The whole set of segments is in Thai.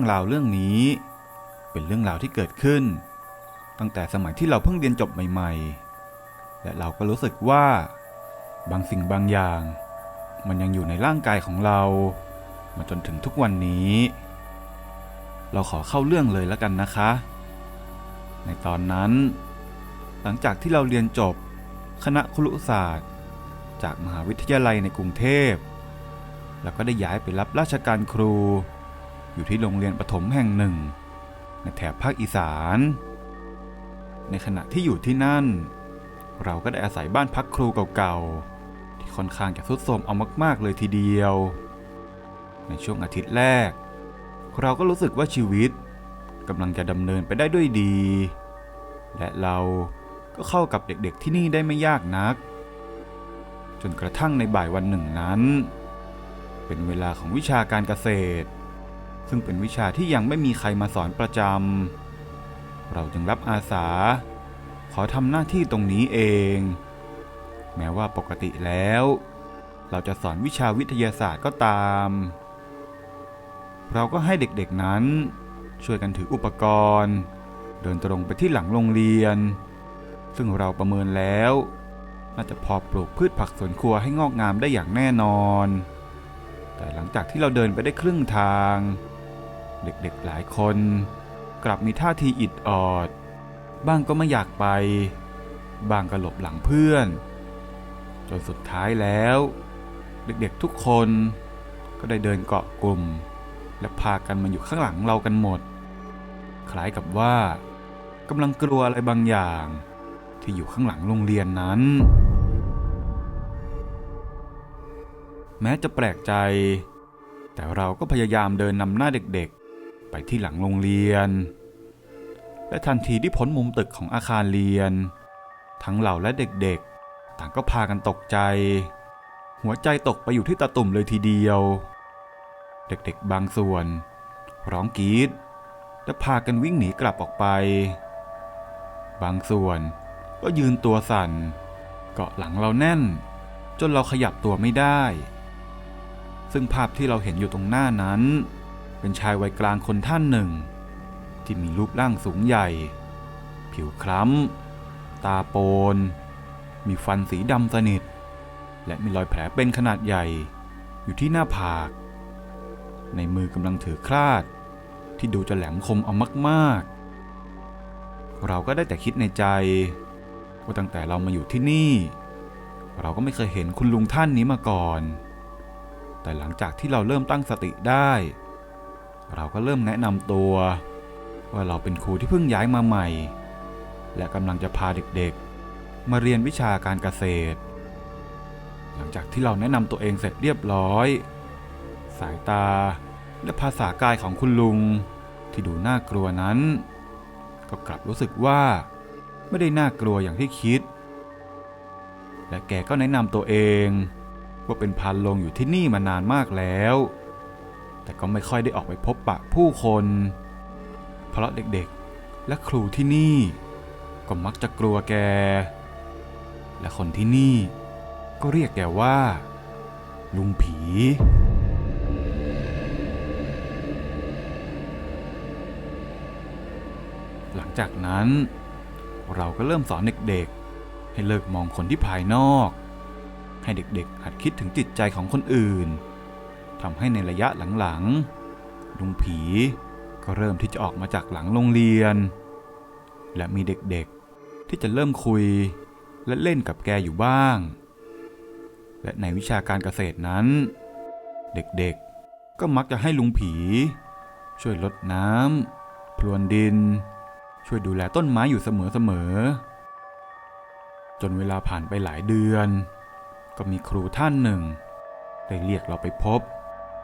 รื่องราวเรื่องนี้ เป็นเรื่องราวที่เกิดขึ้น ตั้งแต่สมัยที่เราเพิ่งเรียนจบใหม่ ๆ และเราก็รู้สึกว่า บางสิ่งบางอย่าง มันยังอยู่ในร่างกายของเรา มาจนถึงทุกวันนี้ เราขอเข้าเรื่องเลยแล้วกันนะคะ ในตอนนั้น หลังจากที่เราเรียนจบคณะครุศาสตร์ จากมหาวิทยาลัยในกรุงเทพ แล้วก็ได้ย้ายไปรับราชการครู อยู่ที่โรงเรียนประถมแห่งหนึ่ง ในแถบภาคอีสาน ในขณะที่อยู่ที่นั่น เราก็ได้อาศัยบ้านพักครูเก่าๆ ที่ค่อนข้างจะทรุดโทรมเอามาก ๆ เลยทีเดียว ในช่วงอาทิตย์แรก เราก็รู้สึกว่าชีวิตกำลังจะดำเนินไปได้ด้วยดี และเราก็เข้ากับเด็กๆที่นี่ได้ไม่ยากนัก จนกระทั่งในบ่ายวันหนึ่งนั้น เป็นเวลาของวิชาการเกษตร ซึ่งเป็นวิชาที่ยังไม่มีใครมาสอนประจำ เราจึงรับอาสา ขอทำหน้าที่ตรงนี้เอง แม้ว่าปกติแล้ว เราจะสอนวิชาวิทยาศาสตร์ก็ตาม เราก็ให้เด็กๆนั้น ช่วยกันถืออุปกรณ์ เดินตรงไปที่หลังโรงเรียน ซึ่งเราประเมินแล้วน่าจะพอปลูกพืชผักสวนครัวให้งอกงามได้อย่างแน่นอน แต่หลังจากที่เราเดินไปได้ครึ่งทาง เด็กๆหลายคน กลับมีท่าทีอิดออด บ้างก็ไม่อยากไป บ้างก็หลบหลังเพื่อน จนสุดท้ายแล้ว เด็กๆทุกคนก็ได้เดินเกาะกลุ่ม และพากันมาอยู่ข้างหลังเรากันหมด คล้ายกับว่ากำลังกลัวอะไรบางอย่าง ที่อยู่ข้างหลังโรงเรียนนั้น แม้จะแปลกใจ แต่เราก็พยายามเดินนำหน้าเด็กๆ ไปที่หลังโรงเรียน และทันทีที่พ้นมุมตึกของอาคารเรียน ทั้งเราและเด็กๆ ต่างก็พากันตกใจ หัวใจตกไปอยู่ที่ตาตุ่มเลยทีเดียว เด็กๆบางส่วน ร้องกรีดและพากันวิ่งหนีกลับออกไป บางส่วนก็ยืนตัวสั่น เกาะหลังเราแน่น จนเราขยับตัวไม่ได้ ซึ่งภาพที่เราเห็นอยู่ตรงหน้านั้น เป็นชายวัยกลางคนท่านหนึ่ง ที่มีรูปร่างสูงใหญ่ ผิวคล้ำ ตาโปน มีฟันสีดำสนิท และมีรอยแผลเป็นขนาดใหญ่ อยู่ที่หน้าผาก ในมือกำลังถือคลาด ที่ดูจะแหลมคมเอามากๆ เราก็ได้แต่คิดในใจว่าตั้งแต่เรามาอยู่ที่นี่ เราก็ไม่เคยเห็นคุณลุงท่านนี้มาก่อน แต่หลังจากที่เราเริ่มตั้งสติได้ เราก็เริ่มแนะนำตัว ว่าเราเป็นครูที่เพิ่งย้ายมาใหม่ และกำลังจะพาเด็กๆ มาเรียนวิชาการเกษตร หลังจากที่เราแนะนำตัวเองเสร็จเรียบร้อย สายตาและภาษากายของคุณลุงที่ดูน่ากลัวนั้น ก็กลับรู้สึกว่าไม่ได้น่ากลัวอย่างที่คิด และแกก็แนะนำตัวเอง ว่าเป็นพันลงอยู่ที่นี่มานานมากแล้ว แต่ก็ไม่ค่อยได้ออกไปพบปะผู้คน เพราะเด็กๆ และครูที่นี่ ก็มักจะกลัวแก และคนที่นี่ก็เรียกแกว่า ลุงผี หลังจากนั้น เราก็เริ่มสอนเด็กๆ ให้เลิกมองคนที่ภายนอก ให้เด็กๆ หัดคิดถึงจิตใจของคนอื่นทำให้ในระยะหลังๆ ลุงผีก็เริ่มที่จะออกมาจากหลังโรงเรียน และมีเด็กๆ ที่จะเริ่มคุยและเล่นกับแกอยู่บ้าง และในวิชาการเกษตรนั้น เด็กๆ ก็มักจะให้ลุงผี ช่วยลดน้ำพรวนดิน ช่วยดูแลต้นไม้อยู่เสมอๆจนเวลาผ่านไปหลายเดือน ก็มีครูท่านหนึ่ง ได้เรียกเราไปพบ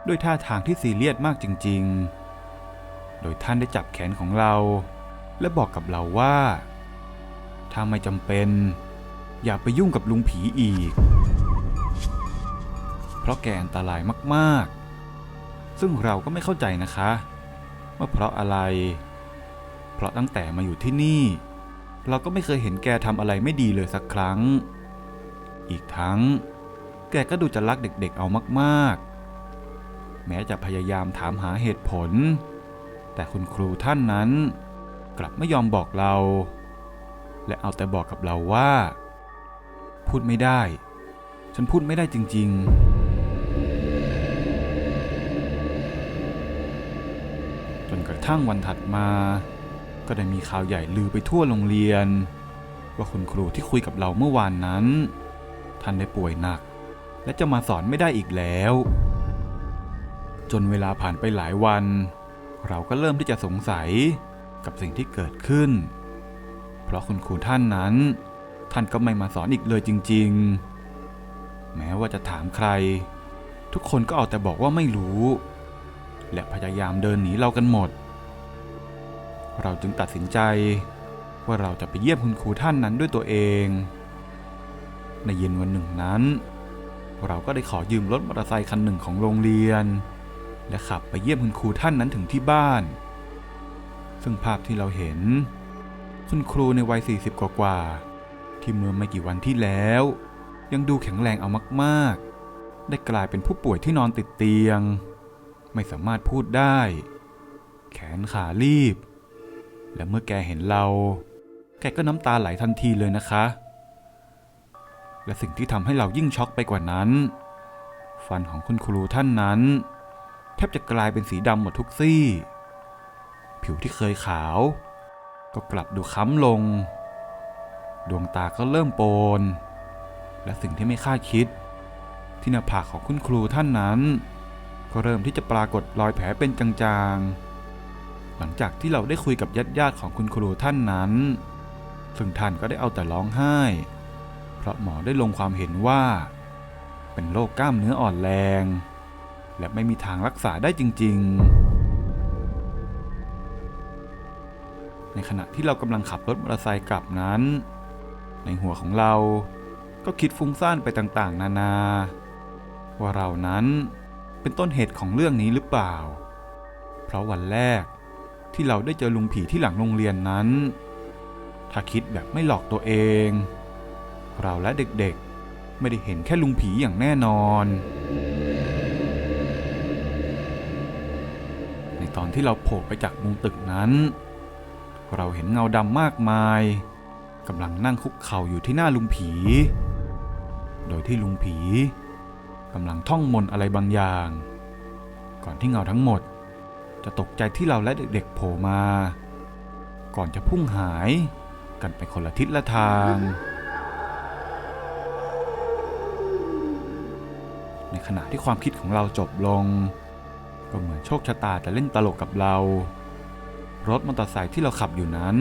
ด้วยท่าทางที่ซีเรียสมากจริง ๆ โดยท่านได้จับแขนของเรา และบอกกับเราว่า ถ้าไม่จำเป็น อย่าไปยุ่งกับลุงผีอีก เพราะแกอันตรายมากๆ ซึ่งเราก็ไม่เข้าใจนะคะว่าเพราะอะไร เพราะตั้งแต่มาอยู่ที่นี่ เราก็ไม่เคยเห็นแกทำอะไรไม่ดีเลยสักครั้ง อีกทั้ง แกก็ดูจะรักเด็กๆเอามากๆ แม้จะพยายามถามหาเหตุผล แต่คุณครูท่านนั้น กลับไม่ยอมบอกเรา และเอาแต่บอกกับเราว่า พูดไม่ได้ ฉันพูดไม่ได้จริง ๆจนกระทั่งวันถัดมา ก็ได้มีข่าวใหญ่ลือไปทั่วโรงเรียน ว่าคุณครูที่คุยกับเราเมื่อวานนั้น ท่านได้ป่วยหนัก และจะมาสอนไม่ได้อีกแล้ว จนเวลาผ่านไปหลายวัน เราก็เริ่มที่จะสงสัยกับสิ่งที่เกิดขึ้น เพราะคุณครูท่านนั้น ท่านก็ไม่มาสอนอีกเลยจริง ๆ แม้ว่าจะถามใคร ทุกคนก็เอาแต่บอกว่าไม่รู้ และพยายามเดินหนีเรากันหมด เราจึงตัดสินใจว่าเราจะไปเยี่ยมคุณครูท่านนั้นด้วยตัวเอง ในเย็นวันหนึ่งนั้น เราก็ได้ขอยืมรถมอเตอร์ไซค์คันหนึ่งของโรงเรียน และขับไปเยี่ยมคุณครูท่านนั้นถึงที่บ้าน ซึ่งภาพที่เราเห็น คุณครูในวัย 40 กว่าๆที่เมื่อไม่กี่วันที่แล้ว ยังดูแข็งแรงเอามาก ๆ ได้กลายเป็นผู้ป่วยที่นอนติดเตียง ไม่สามารถพูดได้ แขนขาลีบ และเมื่อแกเห็นเรา แกก็น้ำตาไหลทันทีเลยนะคะ และสิ่งที่ทำให้เรายิ่งช็อกไปกว่านั้น ฟันของคุณครูท่านนั้น แทบจะกลายเป็นสีดำหมดทุกซี่ ผิวที่เคยขาว ก็กลับดูค้ำลง ดวงตาก็เริ่มโปน และสิ่งที่ไม่คาดคิด ที่หน้าผากของคุณครูท่านนั้น ก็เริ่มที่จะปรากฏรอยแผลเป็นจางๆ หลังจากที่เราได้คุยกับญาติๆของคุณครูท่านนั้น ซึ่งท่านก็ได้เอาแต่ร้องไห้ ราะหมอได้ลงความเห็นว่า เป็นโรคกล้ามเนื้ออ่อนแรง และไม่มีทางรักษาได้จริง ๆ ในขณะที่เรากำลังขับรถมอเตอร์ไซค์กลับนั้น ในหัวของเราก็คิดฟุ้งซ่านไปต่างๆ นานา ว่าเรานั้นเป็นต้นเหตุของเรื่องนี้หรือเปล่า เพราะวันแรกที่เราได้เจอลุงผีที่หลังโรงเรียนนั้น ถ้าคิดแบบไม่หลอกตัวเอง เราและเด็กๆ ไม่ได้เห็นแค่ลุงผีอย่างแน่นอน ในตอนที่เราโผล่ไปจากมุมตึกนั้น เราเห็นเงาดำมากมายกำลังนั่งคุกเข่าอยู่ที่หน้าลุงผี โดยที่ลุงผีกำลังท่องมนอะไรบางอย่าง ก่อนที่เงาทั้งหมด จะตกใจที่เราและเด็กๆโผล่มา ก่อนจะพุ่งหายกันไปคนละทิศละทาง ในขณะที่ความคิดของเราจบลง ก็เหมือนโชคชะตาจะเล่นตลกกับเรา รถมอเตอร์ไซค์ที่เราขับอยู่นั้น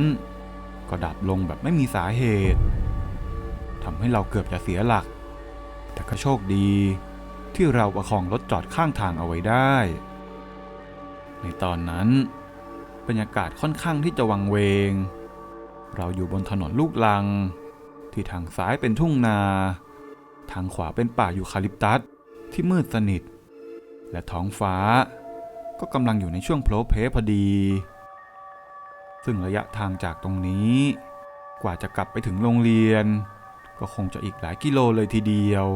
ก็ดับลงแบบไม่มีสาเหตุทำให้เราเกือบจะเสียหลัก แต่ก็โชคดีที่เราประคองรถจอดข้างทางเอาไว้ได้ ในตอนนั้น บรรยากาศค่อนข้างที่จะวังเวง เราอยู่บนถนนลูกลัง ที่ทางซ้ายเป็นทุ่งนา ทางขวาเป็นป่ายูคาลิปตัส ที่มืดสนิท และท้องฟ้าก็กำลังอยู่ในช่วงโผล่เพพอดี ซึ่งระยะทางจากตรงนี้ กว่าจะกลับไปถึงโรงเรียน ก็คงจะอีกหลายกิโลเลยทีเดียว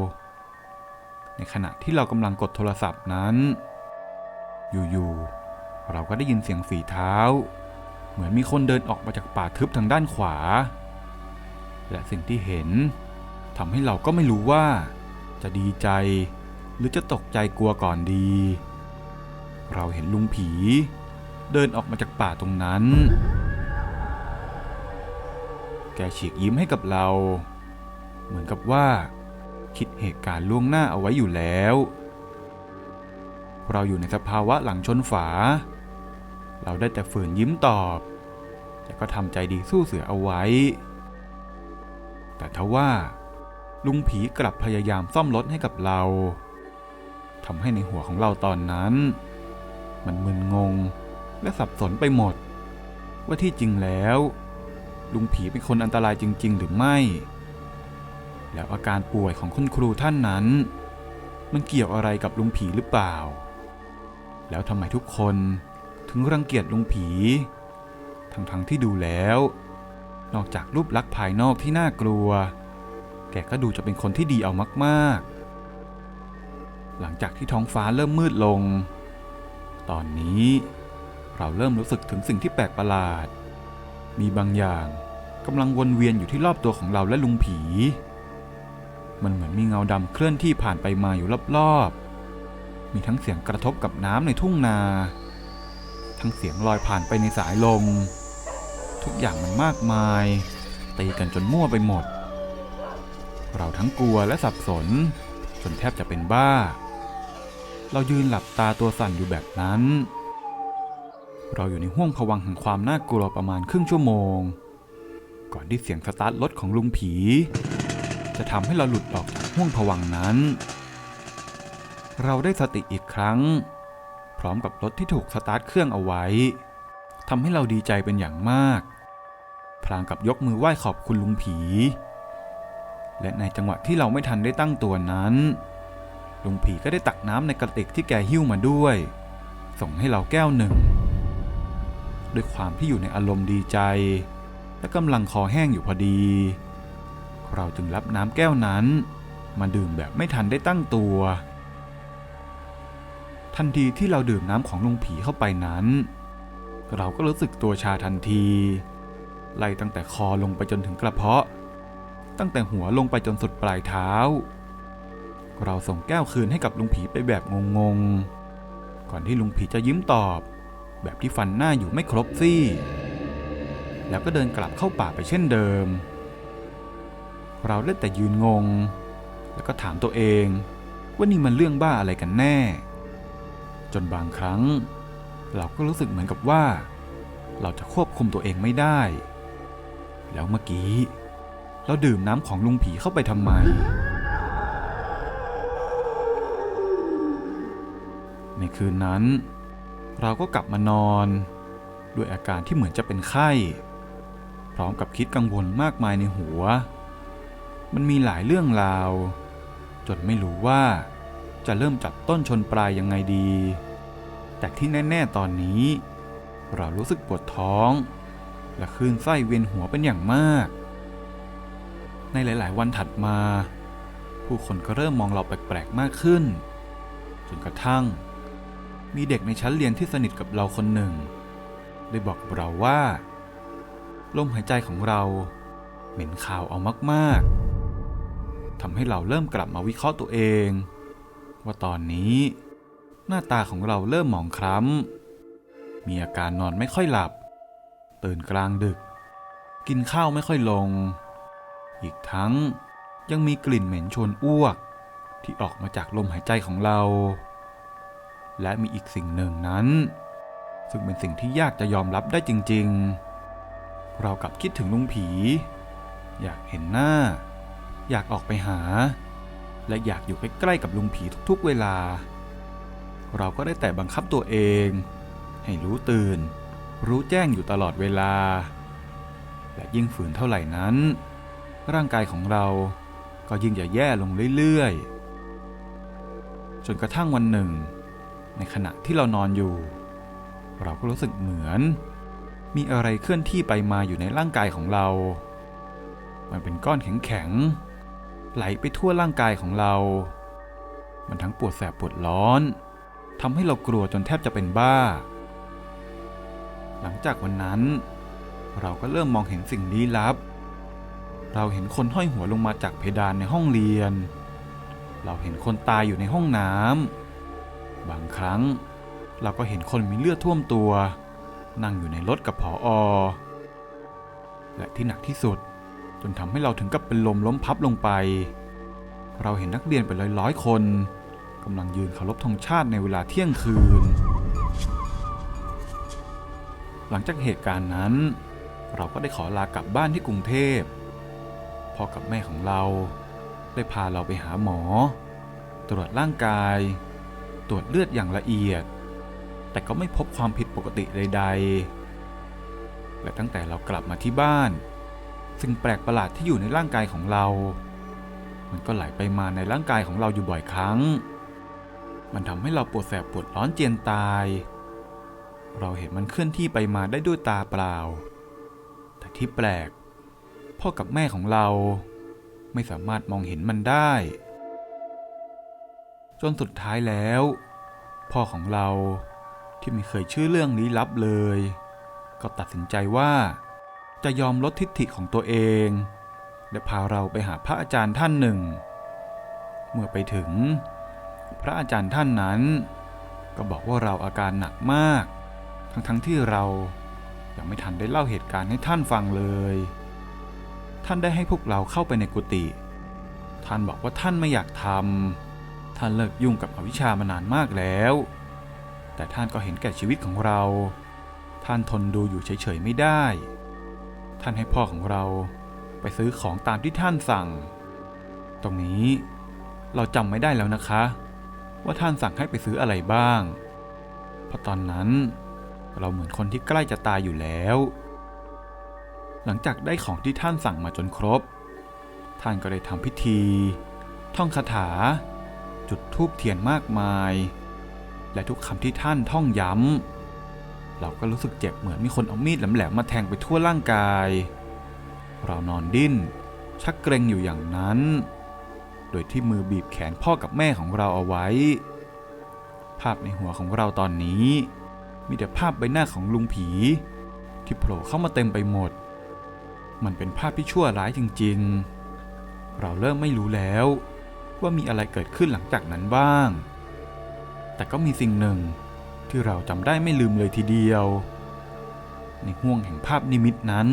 ในขณะที่เรากำลังกดโทรศัพท์นั้น อยู่ๆเราก็ได้ยินเสียงฝีเท้า เหมือนมีคนเดินออกมาจากป่าทึบทางด้านขวา และสิ่งที่เห็นทำให้เราก็ไม่รู้ว่าจะดีใจ หรือจะตกใจกลัวก่อนดี เราเห็นลุงผี เดินออกมาจากป่าตรงนั้น แกฉีกยิ้มให้กับเรา เหมือนกับว่า คิดเหตุการณ์ล่วงหน้าเอาไว้อยู่แล้ว เราอยู่ในสภาวะหลังชนฝา เราได้แต่ฝืนยิ้มตอบ แต่ก็ทำใจดีสู้เสือเอาไว้ แต่ทว่าลุงผีกลับพยายามซ่อมรถให้กับเรา ทำให้ในหัวของเราตอนนั้น มันมึนงงและสับสนไปหมด ว่าที่จริงแล้ว ลุงผีเป็นคนอันตรายจริง ๆ หรือไม่ แล้วอาการป่วยของคุณครูท่านนั้น มันเกี่ยวอะไรกับลุงผีหรือเปล่า แล้วทำไมทุกคนถึงรังเกียจลุงผี ทั้งๆทที่ดูแล้ว นอกจากรูปลักษณ์ภายนอกที่น่ากลัว แกก็ดูจะเป็นคนที่ดีเอามากๆ หลังจากที่ท้องฟ้าเริ่มมืดลง ตอนนี้เราเริ่มรู้สึกถึงสิ่งที่แปลกประหลาด มีบางอย่างกำลังวนเวียนอยู่ที่รอบตัวของเราและลุงผี มันเหมือนมีเงาดำเคลื่อนที่ผ่านไปมาอยู่รอบๆ มีทั้งเสียงกระทบกับน้ำในทุ่งนา ทั้งเสียงลอยผ่านไปในสายลม ทุกอย่างมันมากมาย ตีกันจนมั่วไปหมด เราทั้งกลัวและสับสนจนแทบจะเป็นบ้า เรายืนหลับตาตัวสั่นอยู่แบบนั้น เราอยู่ในห้วงผวังแห่งความน่ากลัวประมาณครึ่งชั่วโมง ก่อนที่เสียงสตาร์ทรถของลุงผี จะทำให้เราหลุดออกจากห้วงผวังนั้น เราได้สติอีกครั้ง พร้อมกับรถที่ถูกสตาร์ทเครื่องเอาไว้ทำให้เราดีใจเป็นอย่างมาก พลางกับยกมือไหว้ขอบคุณลุงผี และในจังหวะที่เราไม่ทันได้ตั้งตัวนั้น ลุงผีก็ได้ตักน้ำในกระติกที่แกหิ้วมาด้วย ส่งให้เราแก้วหนึ่ง ด้วยความที่อยู่ในอารมณ์ดีใจ และกำลังคอแห้งอยู่พอดี เราจึงรับน้ำแก้วนั้น มาดื่มแบบไม่ทันได้ตั้งตัว ทันทีที่เราดื่มน้ำของลุงผีเข้าไปนั้น เราก็รู้สึกตัวชาทันที ไล่ตั้งแต่คอลงไปจนถึงกระเพาะ ตั้งแต่หัวลงไปจนสุดปลายเท้า เราส่งแก้วคืนให้กับลุงผีไปแบบงงๆ ก่อนที่ลุงผีจะยิ้มตอบ แบบที่ฟันหน้าอยู่ไม่ครบซี่ แล้วก็เดินกลับเข้าป่าไปเช่นเดิม เราได้แต่ยืนงง แล้วก็ถามตัวเองว่านี่มันเรื่องบ้าอะไรกันแน่ จนบางครั้ง เราก็รู้สึกเหมือนกับว่า เราจะควบคุมตัวเองไม่ได้ แล้วเมื่อกี้ เราดื่มน้ำของลุงผีเข้าไปทำไม ในคืนนั้น เราก็กลับมานอน ด้วยอาการที่เหมือนจะเป็นไข้ พร้อมกับคิดกังวลมากมายในหัว มันมีหลายเรื่องราว จนไม่รู้ว่าจะเริ่มจับต้นชนปลายยังไงดี แต่ที่แน่ๆตอนนี้ เรารู้สึกปวดท้อง และคลื่นไส้เวียนหัวเป็นอย่างมาก ในหลาย ๆ วันถัดมา ผู้คนก็เริ่มมองเราแปลกๆมากขึ้น จนกระทั่ง มีเด็กในชั้นเรียนที่สนิทกับเราคนหนึ่ง ได้บอกเราว่า ลมหายใจของเรา เหม็นข่าวเอามากๆทำให้เราเริ่มกลับมาวิเคราะห์ตัวเอง ว่าตอนนี้ หน้าตาของเราเริ่มหมองคล้ำมีอาการนอนไม่ค่อยหลับ ตื่นกลางดึก กินข้าวไม่ค่อยลง อีกทั้งยังมีกลิ่นเหม็นชวนอ้วก ที่ออกมาจากลมหายใจของเรา และมีอีกสิ่งหนึ่งนั้น ซึ่งเป็นสิ่งที่ยากจะยอมรับได้จริงๆ เรากลับคิดถึงลุงผี อยากเห็นหน้า อยากออกไปหา และอยากอยู่ใกล้ๆกับลุงผีทุกๆเวลา เราก็ได้แต่บังคับตัวเอง ให้รู้ตื่น รู้แจ้งอยู่ตลอดเวลา และยิ่งฝืนเท่าไหร่นั้น ร่างกายของเราก็ยิ่งจะแย่ลงเรื่อยๆ จนกระทั่งวันหนึ่ง ในขณะที่เรานอนอยู่ เราก็รู้สึกเหมือน มีอะไรเคลื่อนที่ไปมาอยู่ในร่างกายของเรา มันเป็นก้อนแข็งๆไหลไปทั่วร่างกายของเรา มันทั้งปวดแสบปวดร้อนทำให้เรากลัวจนแทบจะเป็นบ้า หลังจากวันนั้น เราก็เริ่มมองเห็นสิ่งลี้ลับ เราเห็นคนห้อยหัวลงมาจากเพดานในห้องเรียน เราเห็นคนตายอยู่ในห้องน้ำ บางครั้ง เราก็เห็นคนมีเลือดท่วมตัว นั่งอยู่ในรถกับผออและที่หนักที่สุด จนทำให้เราถึงกับเป็นลมล้มพับลงไป เราเห็นนักเรียนเป็นร้อยๆคนกำลังยืนเคารพธงชาติในเวลาเที่ยงคืน หลังจากเหตุการณ์นั้น เราก็ได้ขอลากลับบ้านที่กรุงเทพพ่อกับแม่ของเรา ได้พาเราไปหาหมอ ตรวจร่างกาย ตรวจเลือดอย่างละเอียด แต่ก็ไม่พบความผิดปกติใด ๆ และตั้งแต่เรากลับมาที่บ้าน สิ่งแปลกประหลาดที่อยู่ในร่างกายของเรา มันก็ไหลไปมาในร่างกายของเราอยู่บ่อยครั้ง มันทำให้เราปวดแสบปวดร้อนเจียนตาย เราเห็นมันเคลื่อนที่ไปมาได้ด้วยตาเปล่า แต่ที่แปลก พ่อกับแม่ของเราไม่สามารถมองเห็นมันได้ จนสุดท้ายแล้ว พ่อของเราที่ไม่เคยเชื่อเรื่องลี้ลับเลย ก็ตัดสินใจว่าจะยอมลดทิฐิของตัวเอง และพาเราไปหาพระอาจารย์ท่านหนึ่ง เมื่อไปถึง พระอาจารย์ท่านนั้น ก็บอกว่าเราอาการหนักมาก ทั้งๆทที่เรายังไม่ทันได้เล่าเหตุการณ์ให้ท่านฟังเลย ท่านได้ให้พวกเราเข้าไปในกุฏิท่านบอกว่าท่านไม่อยากทำ ท่านเลิกยุ่งกับอวิชชามานานมากแล้ว แต่ท่านก็เห็นแก่ชีวิตของเรา ท่านทนดูอยู่เฉยๆไม่ได้ ท่านให้พ่อของเราไปซื้อของตามที่ท่านสั่ง ตรงนี้เราจำไม่ได้แล้วนะคะ ว่าท่านสั่งให้ไปซื้ออะไรบ้าง เพราะตอนนั้นเราเหมือนคนที่ใกล้จะตายอยู่แล้ว หลังจากได้ของที่ท่านสั่งมาจนครบ ท่านก็ได้ทำพิธี ท่องคาถา จุดธูปเทียนมากมาย และทุกคำที่ท่านท่องย้ำ เราก็รู้สึกเจ็บเหมือนมีคนเอามีดแหลมๆมาแทงไปทั่วร่างกาย เรานอนดิ้น ชักเกรงอยู่อย่างนั้น โดยที่มือบีบแขนพ่อกับแม่ของเราเอาไว้ ภาพในหัวของเราตอนนี้ มีแต่ภาพใบหน้าของลุงผี ที่โผล่เข้ามาเต็มไปหมด มันเป็นภาพที่ชั่วร้ายจริงๆ เราเริ่มไม่รู้แล้ว ว่ามีอะไรเกิดขึ้นหลังจากนั้นบ้าง แต่ก็มีสิ่งหนึ่งที่เราจำได้ไม่ลืมเลยทีเดียว ในห่วงแห่งภาพนิมิตนั้น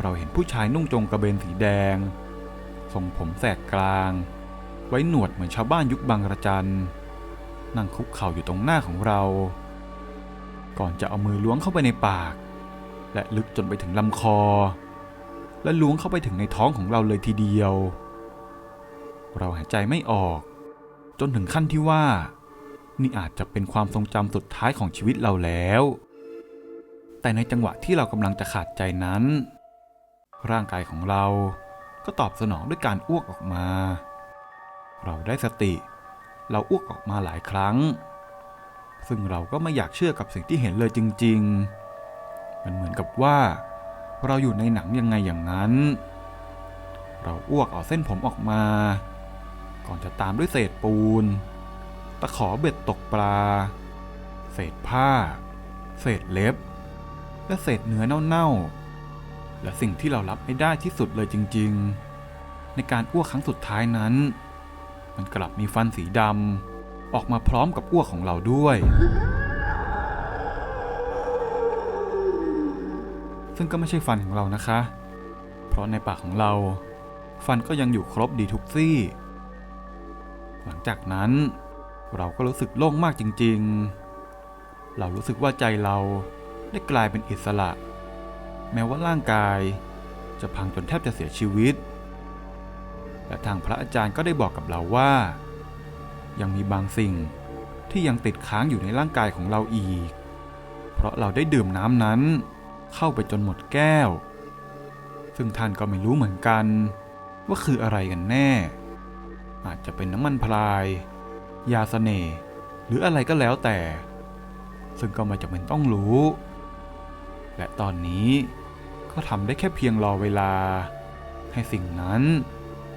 เราเห็นผู้ชายนุ่งจงกระเบนสีแดง ทรงผมแสกกลาง ไว้หนวดเหมือนชาวบ้านยุคบางระจัน นั่งคุกเข่าอยู่ตรงหน้าของเรา ก่อนจะเอามือล้วงเข้าไปในปาก และลึกจนไปถึงลำคอ และล้วงเข้าไปถึงในท้องของเราเลยทีเดียว เราหายใจไม่ออก จนถึงขั้นที่ว่า นี่อาจจะเป็นความทรงจำสุดท้ายของชีวิตเราแล้ว แต่ในจังหวะที่เรากำลังจะขาดใจนั้น ร่างกายของเราก็ตอบสนองด้วยการอ้วกออกมา เราได้สติ เราอ้วกออกมาหลายครั้ง ซึ่งเราก็ไม่อยากเชื่อกับสิ่งที่เห็นเลยจริง ๆ มันเหมือนกับว่า เราอยู่ในหนังยังไงอย่างนั้น เราอ้วกเอาเส้นผมออกมา ก่อนจะตามด้วยเศษปูน ตะขอเบ็ดตกปลา เศษผ้า เศษเล็บ และเศษเนื้อเน่าๆ และสิ่งที่เรารับไม่ได้ที่สุดเลยจริง ๆ ในการอ้วกครั้งสุดท้ายนั้น มันกลับมีฟันสีดำออกมาพร้อมกับอ้วกของเราด้วย ซึ่งก็ไม่ใช่ฟันของเรานะคะ เพราะในปากของเราฟันก็ยังอยู่ครบดีทุกซี่ หลังจากนั้น เราก็รู้สึกโล่งมากจริงๆ เรารู้สึกว่าใจเราได้กลายเป็นอิสระ แม้ว่าร่างกายจะพังจนแทบจะเสียชีวิต และทางพระอาจารย์ก็ได้บอกกับเราว่า ยังมีบางสิ่งที่ยังติดค้างอยู่ในร่างกายของเราอีก เพราะเราได้ดื่มน้ำนั้น เข้าไปจนหมดแก้ว ซึ่งท่านก็ไม่รู้เหมือนกัน ว่าคืออะไรกันแน่ อาจจะเป็นน้ำมันพราย ยาสเสน่ห์หรืออะไรก็แล้วแต่ ซึ่งก็ไม่จำเป็นต้องรู้ และตอนนี้ก็ทำได้แค่เพียงรอเวลา ให้สิ่งนั้น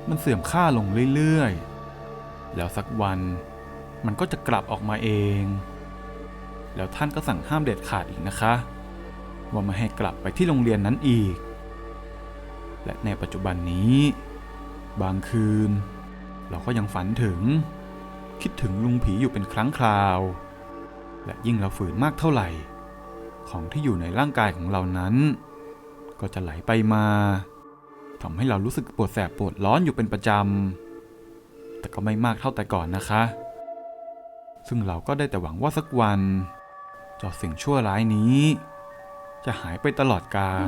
มันเสื่อมค่าลงเรื่อยๆ แล้วสักวันมันก็จะกลับออกมาเอง แล้วท่านก็สั่งห้ามเด็ดขาดอีกนะคะ ว่าไม่ให้กลับไปที่โรงเรียนนั้นอีก และในปัจจุบันนี้ บางคืน เราก็ยังฝันถึง คิดถึงลุงผีอยู่เป็นครั้งคราว และยิ่งเราฝืนมากเท่าไหร่ ของที่อยู่ในร่างกายของเรานั้น ก็จะไหลไปมาทำให้เรารู้สึกปวดแสบปวดร้อนอยู่เป็นประจำ แต่ก็ไม่มากเท่าแต่ก่อนนะคะ ซึ่งเราก็ได้แต่หวังว่าสักวันเจ้าสิ่งชั่วร้ายนี้ จะหายไปตลอดกาล